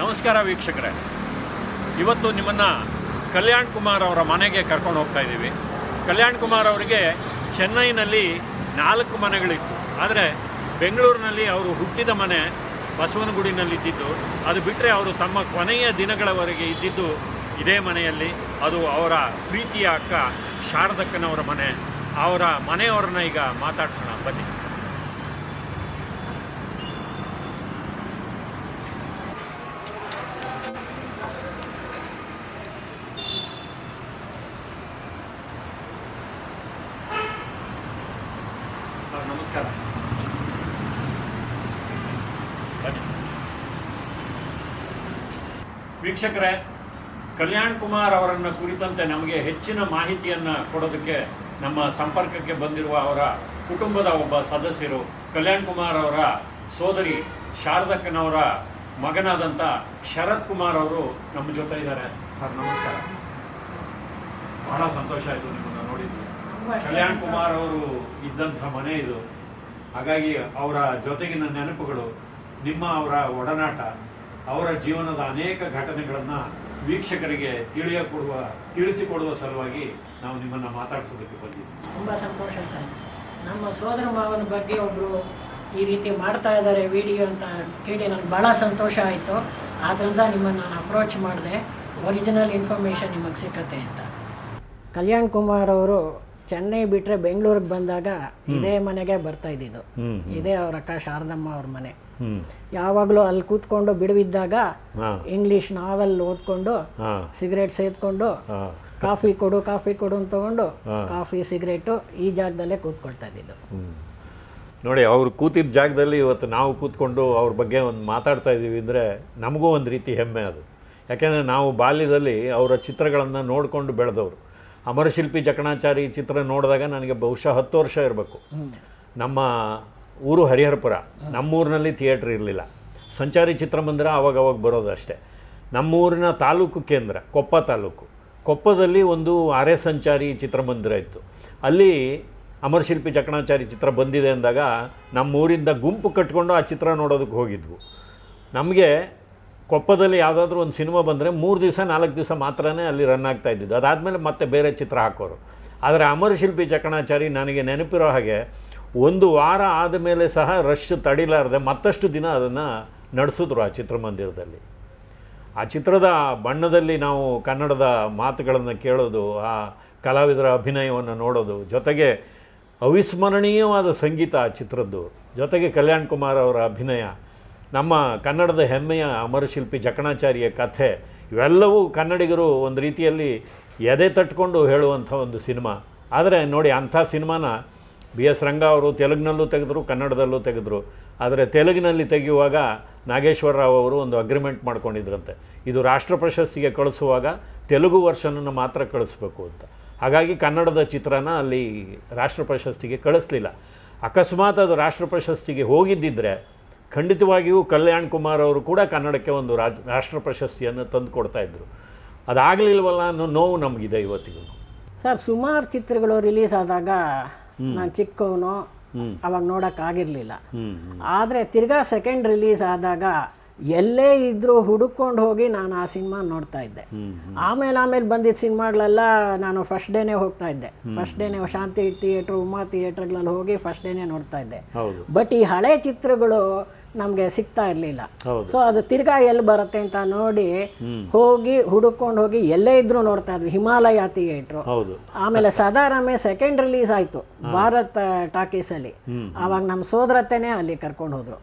ನಮಸ್ಕಾರ ವೀಕ್ಷಕರೇ. ಇವತ್ತು ನಿಮ್ಮನ್ನು ಕಲ್ಯಾಣ್ ಕುಮಾರ್ ಅವರ ಮನೆಗೆ ಕರ್ಕೊಂಡು ಹೋಗ್ತಾ ಇದ್ದೀವಿ. ಕಲ್ಯಾಣ್ ಕುಮಾರ್ ಅವರಿಗೆ ಚೆನ್ನೈನಲ್ಲಿ ನಾಲ್ಕು ಮನೆಗಳಿತ್ತು. ಆದರೆ ಬೆಂಗಳೂರಿನಲ್ಲಿ ಅವರು ಹುಟ್ಟಿದ ಮನೆ ಬಸವನಗುಡಿನಲ್ಲಿ ಇದ್ದಿದ್ದು, ಅದು ಬಿಟ್ಟರೆ ಅವರು ತಮ್ಮ ಕೊನೆಯ ದಿನಗಳವರೆಗೆ ಇದ್ದಿದ್ದು ಇದೇ ಮನೆಯಲ್ಲಿ. ಅದು ಅವರ ಪ್ರೀತಿಯ ಅಕ್ಕ ಶಾರದಕ್ಕನವರ ಮನೆ. ಅವರ ಮನೆಯವರನ್ನ ಈಗ ಮಾತಾಡ್ಸೋಣ. ಬನ್ನಿ ಸರ್ ನಮಸ್ಕಾರ ಬನ್ನಿ ವೀಕ್ಷಕರೇ ಕಲ್ಯಾಣ್ ಕುಮಾರ್ ಅವರನ್ನು ಕುರಿತಂತೆ ನಮಗೆ ಹೆಚ್ಚಿನ ಮಾಹಿತಿಯನ್ನು ಕೊಡೋದಕ್ಕೆ ನಮ್ಮ ಸಂಪರ್ಕಕ್ಕೆ ಬಂದಿರುವ ಅವರ ಕುಟುಂಬದ ಒಬ್ಬ ಸದಸ್ಯರು ಕಲ್ಯಾಣ್ ಕುಮಾರ್ ಅವರ ಸೋದರಿ ಶಾರದಕ್ಕನವರ ಮಗನಾದಂಥ ಶರತ್ ಕುಮಾರ್ ಅವರು ನಮ್ಮ ಜೊತೆ ಇದ್ದಾರೆ. ಸರ್ ನಮಸ್ಕಾರ. ಬಹಳ ಸಂತೋಷ ಆಯಿತು ನಿಮ್ಮನ್ನು ನೋಡಿದ್ದು. ಕಲ್ಯಾಣ್ ಕುಮಾರ್ ಅವರು ಇದ್ದಂಥ ಮನೆ ಇದು. ಹಾಗಾಗಿ ಅವರ ಜೊತೆಗಿನ ನೆನಪುಗಳು ನಿಮ್ಮ ಅವರ ಒಡನಾಟ ಅವರ ಜೀವನದ ಅನೇಕ ಘಟನೆಗಳನ್ನು ವೀಕ್ಷಕರಿಗೆ ತಿಳಿಯಕೊಡುವ ತಿಳಿಸಿಕೊಡುವ ಸಲುವಾಗಿ ನಾವು ನಿಮ್ಮನ್ನು ಮಾತಾಡಿಸೋದಕ್ಕೆ ಬಂದಿದ್ದೀವಿ. ತುಂಬ ಸಂತೋಷ ಸರ್. ನಮ್ಮ ಸೋದರ ಮಾವನ ಬಗ್ಗೆ ಒಬ್ಬರು ಈ ರೀತಿ ಮಾಡ್ತಾ ಇದ್ದಾರೆ ವಿಡಿಯೋ ಅಂತ ಕೇಳಿ ನನಗೆ ಭಾಳ ಸಂತೋಷ ಆಯಿತು. ಆದ್ದರಿಂದ ನಿಮ್ಮನ್ನು ನಾನು ಅಪ್ರೋಚ್ ಮಾಡಿದೆ. ಒರಿಜಿನಲ್ ಇನ್ಫಾರ್ಮೇಷನ್ ನಿಮಗೆ ಸಿಕ್ಕತ್ತೆ ಅಂತ. ಕಲ್ಯಾಣ್ ಕುಮಾರ್ ಅವರು ಚೆನ್ನೈ ಬಿಟ್ಟರೆ ಬೆಂಗಳೂರಿಗೆ ಬಂದಾಗ ಇದೇ ಮನೆಗೆ ಬರ್ತಾ ಇದ್ದಿದ್ದು. ಇದೇ ಅವರ ಅಕ್ಕ ಶಾರದಮ್ಮ ಅವ್ರ ಮನೆ. ಯಾವಾಗಲೂ ಅಲ್ಲಿ ಕೂತ್ಕೊಂಡು ಬಿಡುವಿದ್ದಾಗ ಇಂಗ್ಲಿಷ್ ನಾವೆಲ್ ಓದ್ಕೊಂಡು ಸಿಗರೇಟ್ ಸೇದ್ಕೊಂಡು ಕಾಫಿ ಕೊಡು ಕಾಫಿ ಕೊಡು ಅಂತ ತಗೊಂಡು ಕಾಫಿ ಸಿಗರೇಟು ಈ ಜಾಗದಲ್ಲೇ ಕೂತ್ಕೊಳ್ತಾ ಇದ್ದಿದ್ದು. ನೋಡಿ ಅವ್ರು ಕೂತಿದ್ದ ಜಾಗದಲ್ಲಿ ಇವತ್ತು ನಾವು ಕೂತ್ಕೊಂಡು ಅವ್ರ ಬಗ್ಗೆ ಒಂದು ಮಾತಾಡ್ತಾ ಇದ್ದೀವಿ ಅಂದರೆ ನಮಗೂ ಒಂದು ರೀತಿ ಹೆಮ್ಮೆ ಅದು. ಯಾಕೆಂದರೆ ನಾವು ಬಾಲ್ಯದಲ್ಲಿ ಅವರ ಚಿತ್ರಗಳನ್ನು ನೋಡಿಕೊಂಡು ಬೆಳೆದವರು. ಅಮರಶಿಲ್ಪಿ ಜಕಣಾಚಾರಿ ಚಿತ್ರ ನೋಡಿದಾಗ ನನಗೆ ಬಹುಶಃ ಹತ್ತು ವರ್ಷ ಇರಬೇಕು. ನಮ್ಮ ಊರು ಹರಿಹರಪುರ, ನಮ್ಮೂರಿನಲ್ಲಿ ಥಿಯೇಟ್ರ್ ಇರಲಿಲ್ಲ. ಸಂಚಾರಿ ಚಿತ್ರಮಂದಿರ ಅವಾಗವಾಗ ಅವಾಗ ಬರೋದು ಅಷ್ಟೇ. ನಮ್ಮೂರಿನ ತಾಲೂಕು ಕೇಂದ್ರ, ಕೊಪ್ಪ ತಾಲೂಕು. ಕೊಪ್ಪದಲ್ಲಿ ಒಂದು ಅರೆ ಸಂಚಾರಿ ಚಿತ್ರಮಂದಿರ ಇತ್ತು. ಅಲ್ಲಿ ಅಮರಶಿಲ್ಪಿ ಚಕಣಾಚಾರಿ ಚಿತ್ರ ಬಂದಿದೆ ಅಂದಾಗ ನಮ್ಮೂರಿಂದ ಗುಂಪು ಕಟ್ಕೊಂಡು ಆ ಚಿತ್ರ ನೋಡೋದಕ್ಕೆ ಹೋಗಿದ್ವು. ನಮಗೆ ಕೊಪ್ಪದಲ್ಲಿ ಯಾವುದಾದ್ರೂ ಒಂದು ಸಿನಿಮಾ ಬಂದರೆ ಮೂರು ದಿವಸ, ನಾಲ್ಕು ದಿವಸ ಮಾತ್ರನೇ ಅಲ್ಲಿ ರನ್ ಆಗ್ತಾ ಇದ್ದಿದ್ದು. ಅದಾದಮೇಲೆ ಮತ್ತೆ ಬೇರೆ ಚಿತ್ರ ಹಾಕೋರು. ಆದರೆ ಅಮರಶಿಲ್ಪಿ ಚಕಣಾಚಾರಿ ನನಗೆ ನೆನಪಿರೋ ಹಾಗೆ ಒಂದು ವಾರ ಆದಮೇಲೆ ಸಹ ರಶ್ ತಡಿಲಾರದೆ ಮತ್ತಷ್ಟು ದಿನ ಅದನ್ನು ನಡೆಸಿದ್ರು ಆ ಚಿತ್ರಮಂದಿರದಲ್ಲಿ. ಆ ಚಿತ್ರದ ಬಣ್ಣದಲ್ಲಿ ನಾವು ಕನ್ನಡದ ಮಾತುಗಳನ್ನು ಕೇಳೋದು, ಆ ಕಲಾವಿದರ ಅಭಿನಯವನ್ನು ನೋಡೋದು, ಜೊತೆಗೆ ಅವಿಸ್ಮರಣೀಯವಾದ ಸಂಗೀತ ಆ ಚಿತ್ರದ್ದು, ಜೊತೆಗೆ ಕಲ್ಯಾಣ್ ಕುಮಾರ್ ಅವರ ಅಭಿನಯ, ನಮ್ಮ ಕನ್ನಡದ ಹೆಮ್ಮೆಯ ಅಮರಶಿಲ್ಪಿ ಜಕಣಾಚಾರ್ಯ ಕಥೆ, ಇವೆಲ್ಲವೂ ಕನ್ನಡಿಗರು ಒಂದು ರೀತಿಯಲ್ಲಿ ಎದೆ ತಟ್ಕೊಂಡು ಹೇಳುವಂಥ ಒಂದು ಸಿನಿಮಾ. ಆದರೆ ನೋಡಿ ಅಂಥ ಸಿನಿಮಾನ ಬಿ ಎಸ್ ರಂಗ ಅವರು ತೆಲುಗಿನಲ್ಲೂ ತೆಗೆದ್ರು, ಕನ್ನಡದಲ್ಲೂ ತೆಗೆದ್ರು. ಆದರೆ ತೆಲುಗಿನಲ್ಲಿ ತೆಗೆಯುವಾಗ ನಾಗೇಶ್ವರ ರಾವ್ ಅವರು ಒಂದು ಅಗ್ರಿಮೆಂಟ್ ಮಾಡ್ಕೊಂಡಿದ್ರಂತೆ. ಇದು ರಾಷ್ಟ್ರ ಪ್ರಶಸ್ತಿಗೆ ಕಳಿಸುವಾಗ ತೆಲುಗು ವರ್ಷನನ್ನು ಮಾತ್ರ ಕಳಿಸ್ಬೇಕು ಅಂತ. ಹಾಗಾಗಿ ಕನ್ನಡದ ಚಿತ್ರನ ಅಲ್ಲಿ ರಾಷ್ಟ್ರ ಪ್ರಶಸ್ತಿಗೆ ಕಳಿಸ್ಲಿಲ್ಲ. ಅಕಸ್ಮಾತ್ ಅದು ರಾಷ್ಟ್ರ ಪ್ರಶಸ್ತಿಗೆ ಹೋಗಿದ್ದಿದ್ರೆ ಖಂಡಿತವಾಗಿಯೂ ಕಲ್ಯಾಣ್ ಕುಮಾರ್ ಅವರು ಕೂಡ ಕನ್ನಡಕ್ಕೆ ಒಂದು ರಾಜ್, ರಾಷ್ಟ್ರ ಪ್ರಶಸ್ತಿಯನ್ನು ತಂದು ಕೊಡ್ತಾ ಇದ್ರು. ಅದಾಗಲಿಲ್ವಲ್ಲ ಅನ್ನೋ ನೋವು ನಮಗಿದೆ ಇವತ್ತಿಗೂ. ಸರ್, ಸುಮಾರು ಚಿತ್ರಗಳು ರಿಲೀಸ್ ಆದಾಗ ನಾನು ಚಿಕ್ಕವನು ಅವಾಗ ನೋಡೋಕ್ಕಾಗಿರಲಿಲ್ಲ ಆಗಿರಲಿಲ್ಲ. ಆದರೆ ತಿರ್ಗಾ ಸೆಕೆಂಡ್ ರಿಲೀಸ್ ಆದಾಗ ಎಲ್ಲೇ ಇದ್ರೂ ಹುಡುಕೊಂಡು ಹೋಗಿ ನಾನು ಆ ಸಿನಿಮಾ ನೋಡ್ತಾ ಇದ್ದೆ. ಆಮೇಲೆ ಆಮೇಲೆ ಬಂದಿದ್ದ ಸಿನಿಮಾಗಳೆಲ್ಲ ನಾನು ಫಸ್ಟ್ ಡೇನೇ ಹೋಗ್ತಾ ಇದ್ದೆ. ಫಸ್ಟ್ ಡೇನೇ ಶಾಂತಿ ಥಿಯೇಟ್ರ್ ಉಮಾ ಥಿಯೇಟ್ರ್ಗಳಲ್ಲಿ ಹೋಗಿ ಫಸ್ಟ್ ಡೇನೇ ನೋಡ್ತಾ ಇದ್ದೆ. ಬಟ್ ಈ ಹಳೆ ಚಿತ್ರಗಳು ನಮಗೆ ಸಿಗ್ತಾ ಇರಲಿಲ್ಲ. ಸೊ ಅದು ತಿರ್ಗಾ ಎಲ್ಲಿ ಬರುತ್ತೆ ಅಂತ ನೋಡಿ ಹೋಗಿ ಹುಡುಕೊಂಡು ಹೋಗಿ ಎಲ್ಲೇ ಇದ್ರು ನೋಡ್ತಾ ಇದ್ವಿ. ಹಿಮಾಲಯ ಥಿಯೇಟ್ರು. ಆಮೇಲೆ ಸದಾರಾಮೆ ಸೆಕೆಂಡ್ ರಿಲೀಸ್ ಆಯಿತು. ಭಾರತ್ ಟಾಕೀಸಲ್ಲಿ ಆವಾಗ ನಮ್ಮ ಸೋದರತೆನೇ ಅಲ್ಲಿ ಕರ್ಕೊಂಡು ಹೋದ್ರು.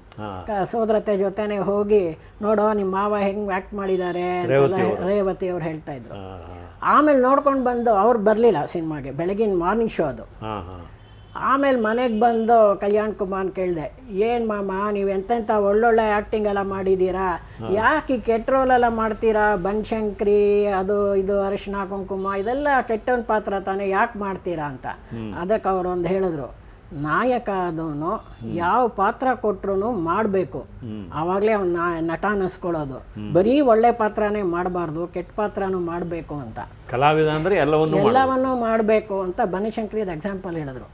ಸೋದರತೆ ಜೊತೆನೆ ಹೋಗಿ ನೋಡೋ ನಿಮ್ಮ ಮಾವ ಹೆಂಗ್ ಆಕ್ಟ್ ಮಾಡಿದ್ದಾರೆ ರೇವತಿ ಅವ್ರು. ಹೇಳ್ತಾ ಇದ್ರು. ಆಮೇಲೆ ನೋಡ್ಕೊಂಡು ಬಂದು ಅವ್ರು ಬರಲಿಲ್ಲ ಸಿನಿಮಾಗೆ. ಬೆಳಗಿನ ಮಾರ್ನಿಂಗ್ ಶೋ ಅದು. ಆಮೇಲೆ ಮನೆಗೆ ಬಂದು ಕಲ್ಯಾಣ್ ಕುಮಾರ್ ಕೇಳಿದೆ ಏನು ಮಾಮ ನೀವು ಎಂತೆಂಥ ಒಳ್ಳೊಳ್ಳೆ ಆ್ಯಕ್ಟಿಂಗ್ ಎಲ್ಲ ಮಾಡಿದ್ದೀರಾ ಯಾಕೆ ಈ ಕೆಟ್ಟ ರೋಲೆಲ್ಲ ಮಾಡ್ತೀರಾ? ಬನ್ಶಂಕ್ರಿ ಅದು ಇದು ಅರಿಶಿನ ಕುಂಕುಮ ಇದೆಲ್ಲ ಕೆಟ್ಟ ಪಾತ್ರ ತಾನೇ ಯಾಕೆ ಮಾಡ್ತೀರಾ? ಅಂತ. ಅದಕ್ಕೆ ಅವರು ಒಂದು ಹೇಳಿದ್ರು. ನಾಯಕ ಆದವನು ಯಾವ ಪಾತ್ರ ಕೊಟ್ರು ಮಾಡಬೇಕು. ಆವಾಗಲೇ ಅವ್ನು ನಟ ಅನ್ನಿಸ್ಕೊಳ್ಳೋದು ಬರೀ ಒಳ್ಳೆ ಪಾತ್ರನೇ ಮಾಡಬಾರ್ದು ಕೆಟ್ಟ ಪಾತ್ರನೂ ಮಾಡಬೇಕು ಅಂತ. ಕಲಾವಿದ ಅಂದರೆ ಎಲ್ಲವನ್ನು ಎಲ್ಲವನ್ನೂ ಮಾಡಬೇಕು ಅಂತ ಬನಶಂಕರಿದ ಎಕ್ಸಾಂಪಲ್ ಹೇಳಿದ್ರು.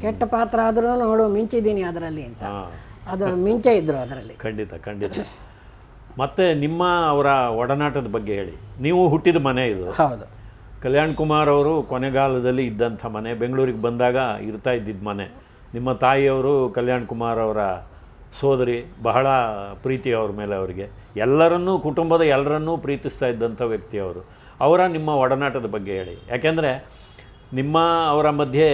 ಕೆಟ್ಟ ಪಾತ್ರ ಆದ್ರೂ ನೋಡು ಮಿಂಚಿದ್ದೀನಿ ಅದರಲ್ಲಿ ಅಂತ. ಅದು ಮಿಂಚೆ ಇದ್ರು ಅದರಲ್ಲಿ. ಖಂಡಿತ ಖಂಡಿತ. ಮತ್ತೆ ನಿಮ್ಮ ಅವರ ಒಡನಾಟದ ಬಗ್ಗೆ ಹೇಳಿ. ನೀವು ಹುಟ್ಟಿದ ಮನೆ ಇದು. ಹೌದು. ಕಲ್ಯಾಣ್ ಕುಮಾರ್ ಅವರು ಕೊನೆಗಾಲದಲ್ಲಿ ಇದ್ದಂಥ ಮನೆ, ಬೆಂಗಳೂರಿಗೆ ಬಂದಾಗ ಇರ್ತಾ ಇದ್ದಿದ್ದ ಮನೆ. ನಿಮ್ಮ ತಾಯಿಯವರು ಕಲ್ಯಾಣ್ ಕುಮಾರ್ ಅವರ ಸೋದರಿ, ಬಹಳ ಪ್ರೀತಿ ಅವ್ರ ಮೇಲೆ ಅವರಿಗೆ. ಎಲ್ಲರನ್ನೂ, ಕುಟುಂಬದ ಎಲ್ಲರನ್ನೂ ಪ್ರೀತಿಸ್ತಾ ಇದ್ದಂಥ ವ್ಯಕ್ತಿ ಅವರು. ಅವರ ನಿಮ್ಮ ಒಡನಾಟದ ಬಗ್ಗೆ ಹೇಳಿ. ಯಾಕೆಂದರೆ ನಿಮ್ಮ ಅವರ ಮಧ್ಯೆ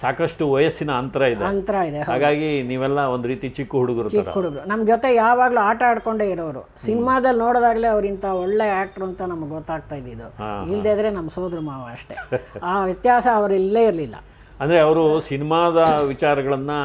ಸಾಕಷ್ಟು ವಯಸ್ಸಿನ ಅಂತರ ಇದೆ. ಅಂತರ ಇದೆ ಹಾಗಾಗಿ ನೀವೆಲ್ಲ ಒಂದು ರೀತಿ ಚಿಕ್ಕ ಹುಡುಗರು ಚಿಕ್ಕ ಹುಡುಗರು. ನಮ್ಮ ಜೊತೆ ಯಾವಾಗಲೂ ಆಟ ಆಡ್ಕೊಂಡೇ ಇರೋರು. ಸಿನಿಮಾದಲ್ಲಿ ನೋಡಿದಾಗಲೇ ಅವ್ರಿಂತ ಒಳ್ಳೆ ಆ್ಯಕ್ಟ್ರು ಅಂತ ನಮ್ಗೆ ಗೊತ್ತಾಗ್ತಾ ಇದ್ದಿದ್ದು ಇಲ್ಲದೇ ಇದ್ರೆ ನಮ್ಮ ಸೋದರ ಮಾವ ಅಷ್ಟೇ. ಆ ವ್ಯತ್ಯಾಸ ಅವರು ಇಲ್ಲೇ ಇರಲಿಲ್ಲ. ಅಂದರೆ ಅವರು ಸಿನಿಮಾದ ವಿಚಾರಗಳನ್ನು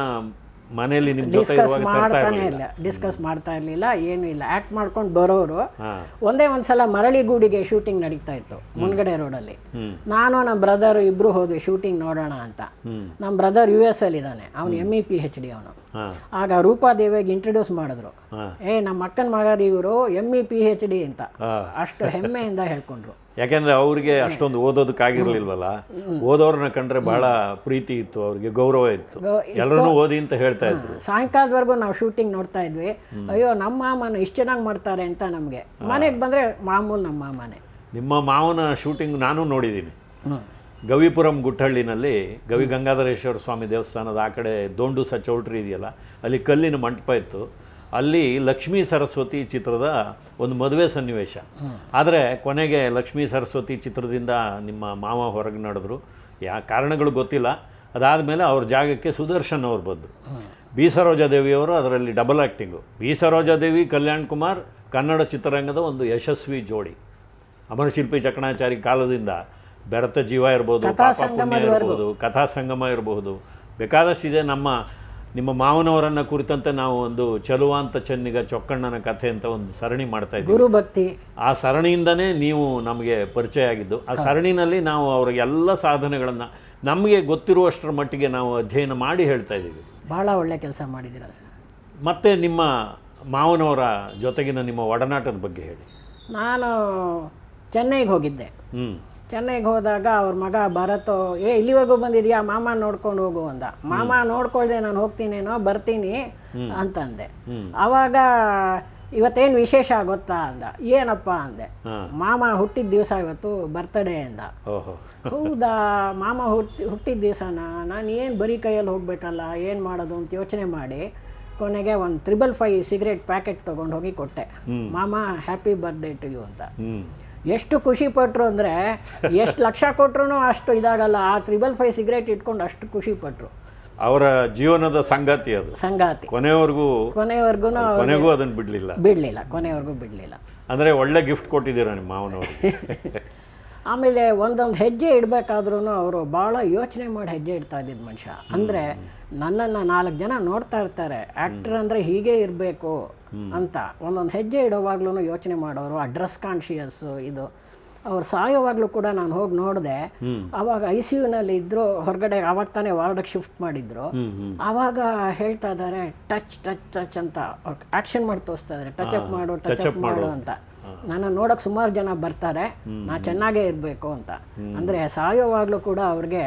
ಮನೆಯಲ್ಲಿ ನಿಮ್ಮ ಜೊತೆ ಡಿಸ್ಕಸ್ ಇರುವಾಗ ತರ್ತಾ ಮಾಡ್ತಾನೆ ಇರಲಿಲ್ಲ. ಇಲ್ಲ ಡಿಸ್ಕಸ್ ಮಾಡ್ತಾ ಇರಲಿಲ್ಲ ಏನು ಇಲ್ಲ. ಆಕ್ಟ್ ಮಾಡ್ಕೊಂಡು ಬರೋರು ಹಾಂ. ಒಂದೇ ಒಂದ್ಸಲ ಮರಳಿಗೂಡಿಗೆ ಶೂಟಿಂಗ್ ನಡೀತಾ ಇತ್ತು ಮುನ್ಗಡೆ ರೋಡಲ್ಲಿ ಹ್ಮ್. ನಾನು ನಮ್ಮ ಬ್ರದರ್ ಇಬ್ರು ಹೋದ್ವಿ ಶೂಟಿಂಗ್ ನೋಡೋಣ ಅಂತ. ಹ್ಮ್. ನಮ್ಮ ಬ್ರದರ್ ಯು ಎಸ್ ಅಲ್ಲಿ ಇದ್ದಾನೆ ಅವನು M E P H D ಅವನು. ಆಗ ಆಗ ರೂಪಾದೇವಿಗೆ ಇಂಟ್ರೊಡ್ಯೂಸ್ ಮಾಡಿದ್ರು ಹಾಂ. ಏ ನಮ್ಮ ಅಕ್ಕನ ಮಗರಿ ಇವರು M E P H D ಅಂತ. ಹಾಂ. ಅಷ್ಟು ಹೆಮ್ಮೆಯಿಂದ ಹೇಳ್ಕೊಂಡ್ರು. ಯಾಕೆಂದ್ರೆ ಅವ್ರಿಗೆ ಅಷ್ಟೊಂದು ಓದೋದಕ್ಕಾಗಿರ್ಲಿಲ್ವಲ್ಲ? ಓದೋರನ್ನ ಕಂಡ್ರೆ ಬಹಳ ಪ್ರೀತಿ ಇತ್ತು ಅವ್ರಿಗೆ ಗೌರವ ಇತ್ತು. ಎಲ್ಲರೂ ಓದಿ ಅಂತ ಹೇಳ್ತಾ ಇದ್ರು. ಸಾಯಂಕಾಲದವರೆಗೂ ನಾವು ಶೂಟಿಂಗ್ ನೋಡ್ತಾ ಇದ್ವಿ. ಅಯ್ಯೋ ನಮ್ಮ ಮಾಮನ ಇಷ್ಟು ಚೆನ್ನಾಗಿ ಮಾಡ್ತಾರೆ ಅಂತ ನಮಗೆ. ಮನೆಗೆ ಬಂದರೆ ಮಾಮೂಲು ನಮ್ಮ ಮಾಮನೆ. ನಿಮ್ಮ ಮಾವನ ಶೂಟಿಂಗ್ ನಾನು ನೋಡಿದ್ದೀನಿ ಗವಿಪುರಂ ಗುಟ್ಟಹಳ್ಳಿನಲ್ಲಿ ಗವಿ ಗಂಗಾಧರೇಶ್ವರ ಸ್ವಾಮಿ ದೇವಸ್ಥಾನದ ಆ ಕಡೆ ದೊಂಡುಸ ಚೌಲ್ಟ್ರಿ ಇದೆಯಲ್ಲ ಅಲ್ಲಿ ಕಲ್ಲಿನ ಮಂಟಪ ಇತ್ತು. ಅಲ್ಲಿ ಲಕ್ಷ್ಮೀ ಸರಸ್ವತಿ ಚಿತ್ರದ ಒಂದು ಮದುವೆ ಸನ್ನಿವೇಶ. ಆದರೆ ಕೊನೆಗೆ ಲಕ್ಷ್ಮೀ ಸರಸ್ವತಿ ಚಿತ್ರದಿಂದ ನಿಮ್ಮ ಮಾವ ಹೊರಗೆ ನಡೆದ್ರು. ಯಾ ಕಾರಣಗಳು ಗೊತ್ತಿಲ್ಲ. ಅದಾದಮೇಲೆ ಅವ್ರ ಜಾಗಕ್ಕೆ ಸುದರ್ಶನ್ ಅವ್ರು ಬಂದರು. ಬಿ ಸರೋಜಾದೇವಿಯವರು ಅದರಲ್ಲಿ double acting B Sarojadevi Kalyan Kumar Kannada ಚಿತ್ರರಂಗದ ಒಂದು ಯಶಸ್ವಿ ಜೋಡಿ. ಅಮರಶಿಲ್ಪಿ ಚಕಣಾಚಾರಿ ಕಾಲದಿಂದ ಬೆರತ ಜೀವ ಇರ್ಬೋದು ಇರ್ಬೋದು ಕಥಾ ಸಂಗಮ ಇರಬಹುದು ಬೇಕಾದಷ್ಟಿದೆ ನಮ್ಮ ನಿಮ್ಮ ಮಾವನವರನ್ನ ಕುರಿತಂತೆ ನಾವು ಒಂದು ಚಲುವಾಂತ ಚೆನ್ನಿಗ ಚೊಕ್ಕಣ್ಣನ ಕಥೆ ಅಂತ ಒಂದು ಸರಣಿ ಮಾಡ್ತಾ ಇದ್ದೀವಿ. ಗುರು ಭಕ್ತಿ ಆ ಸರಣಿಯಿಂದನೇ ನೀವು ನಮಗೆ ಪರಿಚಯ ಆಗಿದ್ದು ಆ ಸರಣಿನಲ್ಲಿ ನಾವು ಅವರ ಎಲ್ಲ ಸಾಧನೆಗಳನ್ನು ನಮಗೆ ಗೊತ್ತಿರುವಷ್ಟರ ಮಟ್ಟಿಗೆ ನಾವು ಅಧ್ಯಯನ ಮಾಡಿ ಹೇಳ್ತಾ ಇದ್ದೀವಿ. ಭಾಳ ಒಳ್ಳೆ ಕೆಲಸ ಮಾಡಿದ್ದೀರಾ ಸರ್? ಮತ್ತೆ ನಿಮ್ಮ ಮಾವನವರ ಜೊತೆಗಿನ ನಿಮ್ಮ ಒಡನಾಟದ ಬಗ್ಗೆ ಹೇಳಿ. ನಾನು ಚೆನ್ನೈಗೆ ಹೋಗಿದ್ದೆ. ಹ್ಞೂ ಚೆನ್ನೈಗೆ ಹೋದಾಗ ಅವ್ರ ಮಗ ಭರತೋ ಏ ಇಲ್ಲಿವರೆಗೂ ಬಂದಿದ್ಯಾ? ಮಾಮ ನೋಡ್ಕೊಂಡು ಹೋಗು ಅಂದ. ಮಾಮ ನೋಡ್ಕೊಳ್ದೆ ನಾನು ಹೋಗ್ತೀನೇನೋ ಬರ್ತೀನಿ ಅಂತಂದೆ. ಅವಾಗ ಇವತ್ತೇನು ವಿಶೇಷ ಗೊತ್ತಾ ಅಂದ. ಏನಪ್ಪ? ಅಂದೆ. ಮಾಮ ಹುಟ್ಟಿದ ದಿವಸ ಇವತ್ತು ಬರ್ತಡೇ ಅಂದ. ಹೌದಾ? ಮಾಮ ಹುಟ್ಟಿ ಹುಟ್ಟಿದ ದಿವಸನ? ನಾನು ಏನು ಬರೀ ಕೈಯಲ್ಲಿ ಹೋಗ್ಬೇಕಲ್ಲ ಏನು ಮಾಡೋದು ಅಂತ ಯೋಚನೆ ಮಾಡಿ ಕೊನೆಗೆ ಒಂದು ತ್ರಿಬಲ್ ಫೈ ಸಿಗರೇಟ್ ಪ್ಯಾಕೆಟ್ ತೊಗೊಂಡು ಹೋಗಿ ಕೊಟ್ಟೆ. ಮಾಮ ಹ್ಯಾಪಿ ಬರ್ಡೇ ಟು ಯು ಅಂತ. ಎಷ್ಟು ಖುಷಿ ಪಟ್ಟರು ಅಂದರೆ ಎಷ್ಟು ಲಕ್ಷ ಕೊಟ್ಟರು ಅಷ್ಟು ಇದಾಗಲ್ಲ. ಆ ತ್ರಿಬಲ್ ಫೈವ್ ಸಿಗರೇಟ್ ಇಟ್ಕೊಂಡು ಅಷ್ಟು ಖುಷಿ ಪಟ್ಟರು ಅವರ ಜೀವನದ ಸಂಗಾತಿ ಅದು. ಸಂಗಾತಿ. ಕೊನೆವರೆಗೂ ಕೊನೆವರೆಗೂ ಕೊನೆಗೂ ಅದನ್ನು ಬಿಡಲಿಲ್ಲ. ಬಿಡಲಿಲ್ಲ. ಕೊನೆವರೆಗೂ ಬಿಡಲಿಲ್ಲ. ಅಂದರೆ ಒಳ್ಳೆ ಗಿಫ್ಟ್ ಕೊಟ್ಟಿದ್ದೀರಾ ನಿಮ್ಮ ಮಾವನವ್ರಿಗೆ ಆಮೇಲೆ ಒಂದೊಂದು ಹೆಜ್ಜೆ ಇಡಬೇಕಾದ್ರೂ ಅವರು ಭಾಳ ಯೋಚನೆ ಮಾಡಿ ಹೆಜ್ಜೆ ಇಡ್ತಾ ಇದ್ದಿದ್ದು ಮನುಷ್ಯ. ಅಂದರೆ ನನ್ನನ್ನು ನಾಲ್ಕು ಜನ ನೋಡ್ತಾ ಇರ್ತಾರೆ. ಆ್ಯಕ್ಟ್ರ್ ಅಂದರೆ ಹೀಗೆ ಇರಬೇಕು. ಅಂತ. ಒಂದೊಂದು ಹೆಜ್ಜೆ ಇಡೋವಾಗ್ಲೂ ಯೋಚನೆ ಮಾಡೋರು ಅಡ್ರೆಸ್ ಡ್ರೆಸ್ ಕಾನ್ಶಿಯಸ್ಸು ಇದು. ಅವ್ರು ಸಾಯೋವಾಗ್ಲೂ ಕೂಡ ನಾನು ಹೋಗಿ ನೋಡಿದೆ ಅವಾಗ ಐ ಸಿ ಯುನಲ್ಲಿ ಇದ್ರು ಹೊರಗಡೆ ಆವಾಗ ತಾನೇ ವಾರ್ಡಕ್ಕೆ ಶಿಫ್ಟ್ ಮಾಡಿದ್ರು. ಅವಾಗ ಹೇಳ್ತಾ ಇದ್ದಾರೆ ಟಚ್ ಟಚ್ ಟಚ್ ಅಂತ. ಆಕ್ಷನ್ ಮಾಡಿ ತೋರಿಸ್ತಾ ಇದ್ದಾರೆ ಟಚ್ ಅಪ್ ಮಾಡು ಟಚ್ ಅಪ್ ಮಾಡು ಅಂತ. ನನ್ನ ನೋಡಕ್ ಸುಮಾರು ಜನ ಬರ್ತಾರೆ ನಾ ಚೆನ್ನಾಗೇ ಇರಬೇಕು ಅಂತ. ಅಂದ್ರೆ ಸಾಯೋವಾಗ್ಲೂ ಕೂಡ ಅವ್ರಿಗೆ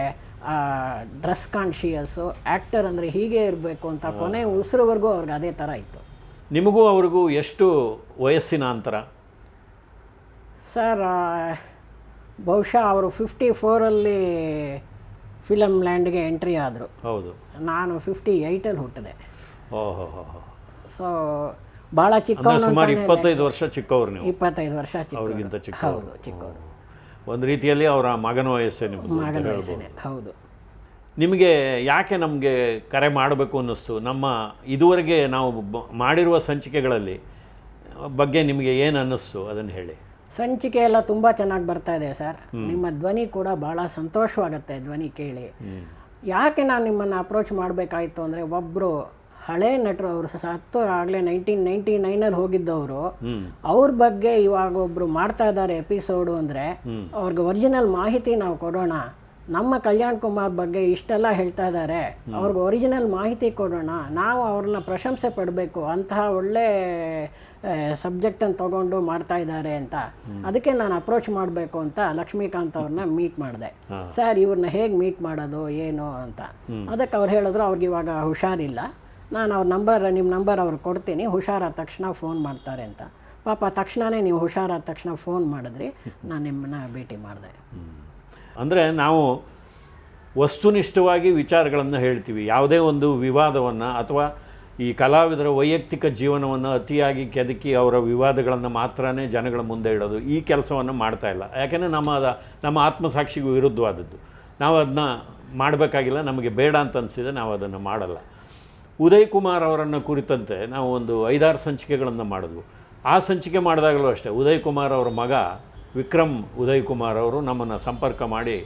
ಡ್ರೆಸ್ ಕಾನ್ಶಿಯಸ್ ಆಕ್ಟರ್ ಅಂದ್ರೆ ಹೀಗೆ ಇರಬೇಕು ಅಂತ ಕೊನೆ ಉಸಿರುವರೆಗೂ ಅವ್ರಿಗೆ ಅದೇ ತರ ಇತ್ತು. ನಿಮಗೂ ಅವ್ರಿಗೂ ಎಷ್ಟು ವಯಸ್ಸಿನ ಅಂತರ? ಸರ್ ಬಹುಶಃ ಅವರು ಫಿಫ್ಟಿ ಫೋರಲ್ಲಿ ಫಿಲಮ್ ಲ್ಯಾಂಡ್ಗೆ ಎಂಟ್ರಿ ಆದರು. ಹೌದು. ನಾನು ಫಿಫ್ಟಿ ಏಯ್ಟಲ್ಲಿ ಹುಟ್ಟಿದೆ. ಓಹೋ ಸೊ ಭಾಳ ಅಂದ್ರೆ ಸುಮಾರು ಇಪ್ಪತ್ತೈದು ವರ್ಷ ಚಿಕ್ಕವ್ರು ನೀವು. ಇಪ್ಪತ್ತೈದು ವರ್ಷ ಅವ್ರಿಗಿಂತ ಚಿಕ್ಕ ಹೌದು ಚಿಕ್ಕವರು. ಒಂದು ರೀತಿಯಲ್ಲಿ ಅವರ ಮಗನ ವಯಸ್ಸೇ ನಿಮ್ಮ ಮಗನ ವಯಸ್ಸೇ ವಯಸ್ಸೇನೆ ಹೌದು. ನಿಮಗೆ ಯಾಕೆ ನಮಗೆ ಕರೆ ಮಾಡಬೇಕು ಅನ್ನಿಸ್ತು? ನಮ್ಮ ಇದುವರೆಗೆ ನಾವು ಮಾಡಿರುವ ಸಂಚಿಕೆಗಳಲ್ಲಿ ಬಗ್ಗೆ ನಿಮಗೆ ಏನು ಅನ್ನಿಸ್ತು? ಅದನ್ನು ಹೇಳಿ. ಸಂಚಿಕೆ ಎಲ್ಲ ತುಂಬ ಚೆನ್ನಾಗಿ ಬರ್ತಾ ಇದೆ ಸರ್. ನಿಮ್ಮ ಧ್ವನಿ ಕೂಡ ಭಾಳ ಸಂತೋಷವಾಗುತ್ತೆ ಧ್ವನಿ ಕೇಳಿ. ಯಾಕೆ ನಾನು ನಿಮ್ಮನ್ನು ಅಪ್ರೋಚ್ ಮಾಡಬೇಕಾಯಿತು ಅಂದರೆ ಒಬ್ಬರು ಹಳೆ ನಟರು ಅವರು ಸತ್ತು ಆಗಲೇ ನೈನ್ಟೀನ್ ನೈಂಟಿ ನೈನಲ್ಲಿ ಹೋಗಿದ್ದವರು. ಅವ್ರ ಬಗ್ಗೆ ಇವಾಗ ಒಬ್ರು ಮಾಡ್ತಾ ಇದ್ದಾರೆ ಎಪಿಸೋಡು ಅಂದರೆ ಅವ್ರಿಗೆ ಒರಿಜಿನಲ್ ಮಾಹಿತಿ ನಾವು ಕೊಡೋಣ. ನಮ್ಮ ಕಲ್ಯಾಣ್ ಕುಮಾರ್ ಬಗ್ಗೆ ಇಷ್ಟೆಲ್ಲ ಹೇಳ್ತಾ ಇದ್ದಾರೆ ಅವ್ರಿಗೆ ಒರಿಜಿನಲ್ ಮಾಹಿತಿ ಕೊಡೋಣ. ನಾವು ಅವ್ರನ್ನ ಪ್ರಶಂಸೆ ಪಡಬೇಕು. ಅಂತಹ ಒಳ್ಳೆ ಸಬ್ಜೆಕ್ಟನ್ನು ತಗೊಂಡು ಮಾಡ್ತಾ ಇದ್ದಾರೆ ಅಂತ. ಅದಕ್ಕೆ ನಾನು ಅಪ್ರೋಚ್ ಮಾಡಬೇಕು ಅಂತ ಲಕ್ಷ್ಮೀಕಾಂತ್ ಅವ್ರನ್ನ ಮೀಟ್ ಮಾಡಿದೆ. ಸರ್ ಇವ್ರನ್ನ ಹೇಗೆ ಮೀಟ್ ಮಾಡೋದು ಏನು ಅಂತ. ಅದಕ್ಕೆ ಅವ್ರು ಹೇಳಿದ್ರು ಅವ್ರಿಗೆ ಇವಾಗ ಹುಷಾರಿಲ್ಲ. ನಾನು ಅವ್ರ ನಂಬರ್ ನಿಮ್ಮ ನಂಬರ್ ಅವ್ರಿಗೆ ಕೊಡ್ತೀನಿ. ಹುಷಾರಾದ ತಕ್ಷಣ ಫೋನ್ ಮಾಡ್ತಾರೆ ಅಂತ. ಪಾಪ ತಕ್ಷಣವೇ ನೀವು ಹುಷಾರಾದ ತಕ್ಷಣ ಫೋನ್ ಮಾಡಿದ್ರಿ. ನಾನು ನಿಮ್ಮನ್ನ ಭೇಟಿ ಮಾಡಿದೆ. ಅಂದರೆ ನಾವು ವಸ್ತುನಿಷ್ಠವಾಗಿ ವಿಚಾರಗಳನ್ನು ಹೇಳ್ತೀವಿ. ಯಾವುದೇ ಒಂದು ವಿವಾದವನ್ನು ಅಥವಾ ಈ ಕಲಾವಿದರ ವೈಯಕ್ತಿಕ ಜೀವನವನ್ನು ಅತಿಯಾಗಿ ಕೆದಕಿ ಅವರ ವಿವಾದಗಳನ್ನು ಮಾತ್ರನೇ ಜನಗಳ ಮುಂದೆ ಇಡೋದು ಈ ಕೆಲಸವನ್ನು ಮಾಡ್ತಾ ಇಲ್ಲ. ಯಾಕೆಂದರೆ ನಮ್ಮ ನಮ್ಮ ಆತ್ಮಸಾಕ್ಷಿಗೂ ವಿರುದ್ಧವಾದದ್ದು. ನಾವು ಅದನ್ನ ಮಾಡಬೇಕಾಗಿಲ್ಲ, ನಮಗೆ ಬೇಡ ಅಂತ ಅನಿಸಿದೆ ನಾವು ಅದನ್ನು ಮಾಡಲ್ಲ. ಉದಯ್ ಕುಮಾರ್ ಅವರನ್ನು ಕುರಿತಂತೆ ನಾವು ಒಂದು ಐದಾರು ಸಂಚಿಕೆಗಳನ್ನು ಮಾಡಿದ್ವು. ಆ ಸಂಚಿಕೆ ಮಾಡಿದಾಗಲೂ ಅಷ್ಟೇ, ಉದಯ್ ಕುಮಾರ್ ಅವರ ಮಗ ವಿಕ್ರಮ್ ಉದಯ್ ಕುಮಾರ್ ಅವರು ನಮ್ಮನ್ನು ಸಂಪರ್ಕ ಮಾಡಿ,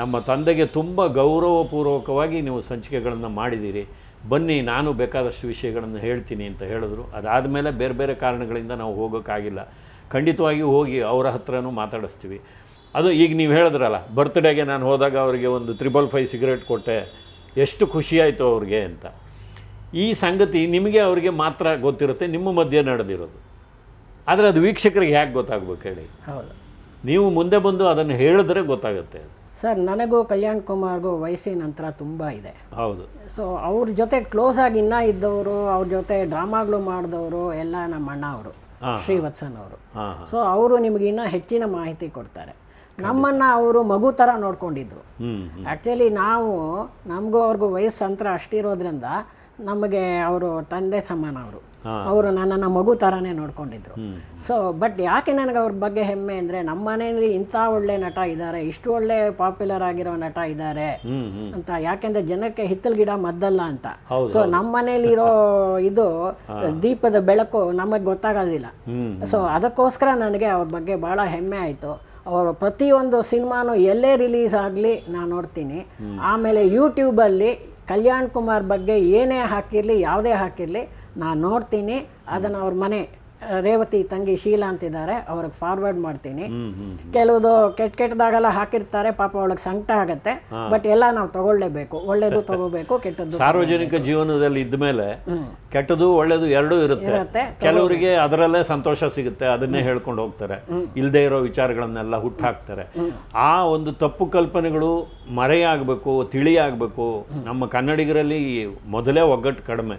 ನಮ್ಮ ತಂದೆಗೆ ತುಂಬ ಗೌರವಪೂರ್ವಕವಾಗಿ ನೀವು ಸಂಚಿಕೆಗಳನ್ನು ಮಾಡಿದ್ದೀರಿ. ಬನ್ನಿ, ನಾನು ಬೇಕಾದಷ್ಟು ವಿಷಯಗಳನ್ನು ಹೇಳ್ತೀನಿ ಅಂತ ಹೇಳಿದ್ರು. ಅದಾದಮೇಲೆ ಬೇರೆ ಬೇರೆ ಕಾರಣಗಳಿಂದ ನಾವು ಹೋಗೋಕ್ಕಾಗಿಲ್ಲ. ಖಂಡಿತವಾಗಿಯೂ ಹೋಗಿ ಅವರ ಹತ್ರನೂ ಮಾತಾಡಿಸ್ತೀವಿ. ಅದು ಈಗ ನೀವು ಹೇಳಿದ್ರಲ್ಲ ಬರ್ತ್ಡೇಗೆ ನಾನು ಹೋದಾಗ ಅವರಿಗೆ ಒಂದು ತ್ರಿಬಲ್ ಫೈವ್ ಸಿಗರೇಟ್ ಕೊಟ್ಟೆ. ಎಷ್ಟು ಖುಷಿಯಾಯಿತು ಅವ್ರಿಗೆ ಅಂತ. ಈ ಸಂಗತಿ ನಿಮಗೆ ಅವರಿಗೆ ಮಾತ್ರ ಗೊತ್ತಿರುತ್ತೆ, ನಿಮ್ಮ ಮಧ್ಯೆ ನಡೆದಿರೋದು. ಆದರೆ ಅದು ವೀಕ್ಷಕರಿಗೆ ಹೇಗೆ ಗೊತ್ತಾಗ್ಬೇಕು ಹೇಳಿ? ಹೌದು. ನೀವು ಮುಂದೆ ಬಂದು ಅದನ್ನು ಹೇಳಿದ್ರೆ ಗೊತ್ತಾಗುತ್ತೆ. ಸರ್ ನನಗೂ ಕಲ್ಯಾಣ್ ಕುಮಾರ್ಗೂ ವಯಸ್ಸಿನ ನಂತರ ತುಂಬ ಇದೆ. ಹೌದು. ಸೊ ಅವ್ರ ಜೊತೆ ಕ್ಲೋಸ್ ಆಗಿ ಇನ್ನೂ ಇದ್ದವರು ಅವ್ರ ಜೊತೆ ಡ್ರಾಮಾಗಳು ಮಾಡಿದವರು ಎಲ್ಲ ನಮ್ಮ ಅಣ್ಣ ಅವರು ಶ್ರೀವತ್ಸನ್ ಅವರು. ಸೊ ಅವರು ನಿಮ್ಗೆ ಇನ್ನೂ ಹೆಚ್ಚಿನ ಮಾಹಿತಿ ಕೊಡ್ತಾರೆ. ನಮ್ಮನ್ನ ಅವರು ಮಗು ಥರ ನೋಡ್ಕೊಂಡಿದ್ರು. ಆ್ಯಕ್ಚುಲಿ ನಾವು ನಮಗೂ ಅವ್ರಿಗೂ ವಯಸ್ಸು ಅಂತರ ಅಷ್ಟಿರೋದ್ರಿಂದ ನಮಗೆ ಅವರು ತಂದೆ ಸಮಾನ ಅವರು. ಅವರು ನನ್ನನ್ನು ಮಗು ಥರನೇ ನೋಡ್ಕೊಂಡಿದ್ರು. ಸೊ ಬಟ್ ಯಾಕೆ ನನಗೆ ಅವ್ರ ಬಗ್ಗೆ ಹೆಮ್ಮೆ ಅಂದರೆ ನಮ್ಮ ಮನೆಯಲ್ಲಿ ಇಂಥ ಒಳ್ಳೆ ನಟ ಇದ್ದಾರೆ ಇಷ್ಟು ಒಳ್ಳೆ ಪಾಪ್ಯುಲರ್ ಆಗಿರೋ ನಟ ಇದ್ದಾರೆ ಅಂತ ಯಾಕೆಂದ್ರೆ ಜನಕ್ಕೆ ಹಿತ್ತಲ್ ಗಿಡ ಮದ್ದಲ್ಲ ಅಂತ. ಸೊ ನಮ್ಮ ಮನೇಲಿರೋ ಇದು ದೀಪದ ಬೆಳಕು ನಮಗೆ ಗೊತ್ತಾಗೋದಿಲ್ಲ. ಸೊ ಅದಕ್ಕೋಸ್ಕರ ನನಗೆ ಅವ್ರ ಬಗ್ಗೆ ಭಾಳ ಹೆಮ್ಮೆ ಆಯಿತು. ಅವರು ಪ್ರತಿಯೊಂದು ಸಿನಿಮಾನು ಎಲ್ಲೇ ರಿಲೀಸ್ ಆಗಲಿ ನಾನು ನೋಡ್ತೀನಿ. ಆಮೇಲೆ ಯೂಟ್ಯೂಬಲ್ಲಿ ಕಲ್ಯಾಣ್ ಕುಮಾರ್ ಬಗ್ಗೆ ಏನೇ ಹಾಕಿರಲಿ ಯಾವುದೇ ಹಾಕಿರಲಿ ನಾನು ನೋಡ್ತೀನಿ. ಅದನ್ನು ಅವ್ರ ಮನೆ ರೇವತಿ ತಂಗಿ ಶೀಲಾ ಅಂತಿದ್ದಾರೆ ಅವ್ರಿಗೆ ಫಾರ್ವರ್ಡ್ ಮಾಡ್ತೀನಿ. ಕೆಲವುದು ಕೆಟ್ಟ ಕೆಟ್ಟದಾಗೆಲ್ಲ ಹಾಕಿರ್ತಾರೆ ಪಾಪ ಅವಳಿಗೆ ಸಂಕಟ ಆಗತ್ತೆ. ಬಟ್ ಎಲ್ಲ ನಾವು ತಗೊಳ್ಳೇಬೇಕು ಒಳ್ಳೇದು ತಗೋಬೇಕು ಕೆಟ್ಟದ್ದು ಸಾರ್ವಜನಿಕ ಜೀವನದಲ್ಲಿ ಇದ್ದ ಮೇಲೆ ಕೆಟ್ಟದು ಒಳ್ಳೇದು ಎರಡೂ ಇರುತ್ತೆ. ಇರುತ್ತೆ, ಕೆಲವರಿಗೆ ಅದರಲ್ಲೇ ಸಂತೋಷ ಸಿಗುತ್ತೆ ಅದನ್ನೇ ಹೇಳ್ಕೊಂಡು ಹೋಗ್ತಾರೆ. ಇಲ್ಲದೆ ಇರೋ ವಿಚಾರಗಳನ್ನೆಲ್ಲ ಹುಟ್ಟಾಕ್ತಾರೆ ಆ ಒಂದು ತಪ್ಪು ಕಲ್ಪನೆಗಳು ಮರೆಯಾಗಬೇಕು ತಿಳಿಯಾಗಬೇಕು. ನಮ್ಮ ಕನ್ನಡಿಗರಲ್ಲಿ ಮೊದಲೇ ಒಗ್ಗಟ್ಟು ಕಡಿಮೆ.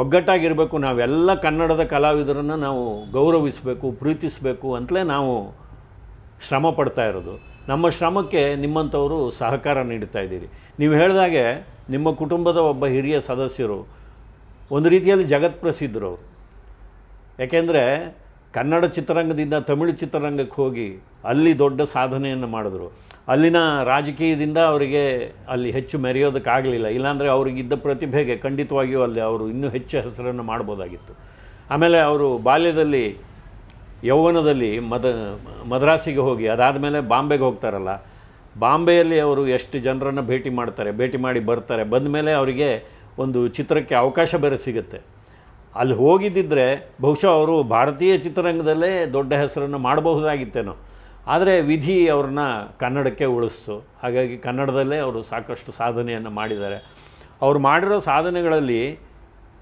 ಒಗ್ಗಟ್ಟಾಗಿರಬೇಕು, ನಾವೆಲ್ಲ ಕನ್ನಡದ ಕಲಾವಿದರನ್ನು ನಾವು ಗೌರವಿಸಬೇಕು, ಪ್ರೀತಿಸಬೇಕು ಅಂತಲೇ ನಾವು ಶ್ರಮ ಪಡ್ತಾ ಇರೋದು. ನಮ್ಮ ಶ್ರಮಕ್ಕೆ ನಿಮ್ಮಂಥವರು ಸಹಕಾರ ನೀಡ್ತಾ ಇದ್ದೀರಿ. ನೀವು ಹೇಳಿದಾಗೆ ನಿಮ್ಮ ಕುಟುಂಬದ ಒಬ್ಬ ಹಿರಿಯ ಸದಸ್ಯರು, ಒಂದು ರೀತಿಯಲ್ಲಿ ಜಗತ್ಪ್ರಸಿದ್ಧರು ಅವರು ಯಾಕೆಂದರೆ ಕನ್ನಡ ಚಿತ್ರರಂಗದಿಂದ ತಮಿಳು ಚಿತ್ರರಂಗಕ್ಕೆ ಹೋಗಿ ಅಲ್ಲಿ ದೊಡ್ಡ ಸಾಧನೆಯನ್ನು ಮಾಡಿದ್ರು. ಅಲ್ಲಿನ ರಾಜಕೀಯದಿಂದ ಅವರಿಗೆ ಅಲ್ಲಿ ಹೆಚ್ಚು ಮೆರೆಯೋದಕ್ಕಾಗಲಿಲ್ಲ. ಇಲ್ಲಾಂದರೆ ಅವರಿಗಿದ್ದ ಪ್ರತಿಭೆಗೆ ಖಂಡಿತವಾಗಿಯೂ ಅಲ್ಲಿ ಅವರು ಇನ್ನೂ ಹೆಚ್ಚು ಹೆಸರನ್ನು ಮಾಡ್ಬೋದಾಗಿತ್ತು. ಆಮೇಲೆ ಅವರು ಬಾಲ್ಯದಲ್ಲಿ, ಯೌವನದಲ್ಲಿ ಮದ, ಮದ್ರಾಸಿಗೆ ಹೋಗಿ, ಅದಾದಮೇಲೆ ಬಾಂಬೆಗೆ ಹೋಗ್ತಾರಲ್ಲ, ಬಾಂಬೆಯಲ್ಲಿ ಅವರು ಎಷ್ಟು ಜನರನ್ನು ಭೇಟಿ ಮಾಡ್ತಾರೆ, ಭೇಟಿ ಮಾಡಿ ಬರ್ತಾರೆ ಬಂದ ಮೇಲೆ ಅವರಿಗೆ ಒಂದು ಚಿತ್ರಕ್ಕೆ ಅವಕಾಶ ಬೇರೆ ಸಿಗುತ್ತೆ. ಅಲ್ಲಿ ಹೋಗಿದ್ದಿದ್ರೆ ಬಹುಶಃ ಅವರು ಭಾರತೀಯ ಚಿತ್ರರಂಗದಲ್ಲೇ ದೊಡ್ಡ ಹೆಸರನ್ನು ಮಾಡಬಹುದಾಗಿತ್ತೇನೋ. ಆದರೆ ವಿಧಿ ಅವ್ರನ್ನ ಕನ್ನಡಕ್ಕೆ ಉಳಿಸ್ತು ಹಾಗಾಗಿ ಕನ್ನಡದಲ್ಲೇ ಅವರು ಸಾಕಷ್ಟು ಸಾಧನೆಯನ್ನು ಮಾಡಿದ್ದಾರೆ. ಅವ್ರು ಮಾಡಿರೋ ಸಾಧನೆಗಳಲ್ಲಿ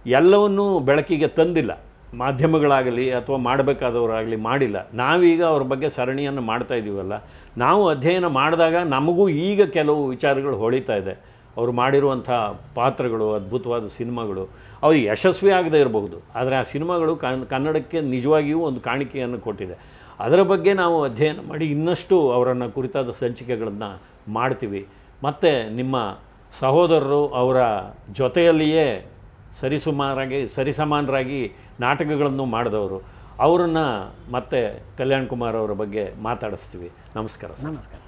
ಎಲ್ಲವನ್ನೂ ಬೆಳಕಿಗೆ ತಂದಿಲ್ಲ. ಮಾಧ್ಯಮಗಳಾಗಲಿ ಅಥವಾ ಮಾಡಬೇಕಾದವರಾಗಲಿ ಮಾಡಿಲ್ಲ. ನಾವೀಗ ಅವ್ರ ಬಗ್ಗೆ ಸರಣಿಯನ್ನು ಮಾಡ್ತಾ ಇದ್ದೀವಲ್ಲ ನಾವು ಅಧ್ಯಯನ ಮಾಡಿದಾಗ ನಮಗೂ ಈಗ ಕೆಲವು ವಿಚಾರಗಳು ಹೊಳಿತಾ ಇದೆ. ಅವರು ಮಾಡಿರುವಂಥ ಪಾತ್ರಗಳು, ಅದ್ಭುತವಾದ ಸಿನಿಮಾಗಳು ಅವು ಯಶಸ್ವಿ ಆಗದೇ ಇರಬಹುದು. ಆದರೆ ಆ ಸಿನಿಮಾಗಳು ಕನ್, ಕನ್ನಡಕ್ಕೆ ನಿಜವಾಗಿಯೂ ಒಂದು ಕಾಣಿಕೆಯನ್ನು ಕೊಟ್ಟಿದೆ. ಅದರ ಬಗ್ಗೆ ನಾವು ಅಧ್ಯಯನ ಮಾಡಿ ಇನ್ನಷ್ಟು ಅವರನ್ನು ಕುರಿತಾದ ಸಂಚಿಕೆಗಳನ್ನು ಮಾಡ್ತೀವಿ. ಮತ್ತು ನಿಮ್ಮ ಸಹೋದರರು ಅವರ ಜೊತೆಯಲ್ಲಿಯೇ ಸರಿಸುಮಾರಾಗಿ, ಸರಿಸಮಾನರಾಗಿ ನಾಟಕಗಳನ್ನು ಮಾಡಿದವರು. ಅವರನ್ನು ಮತ್ತೆ ಕಲ್ಯಾಣ್ ಕುಮಾರ್ ಅವರ ಬಗ್ಗೆ ಮಾತಾಡಿಸ್ತೀವಿ. ನಮಸ್ಕಾರ ನಮಸ್ಕಾರ.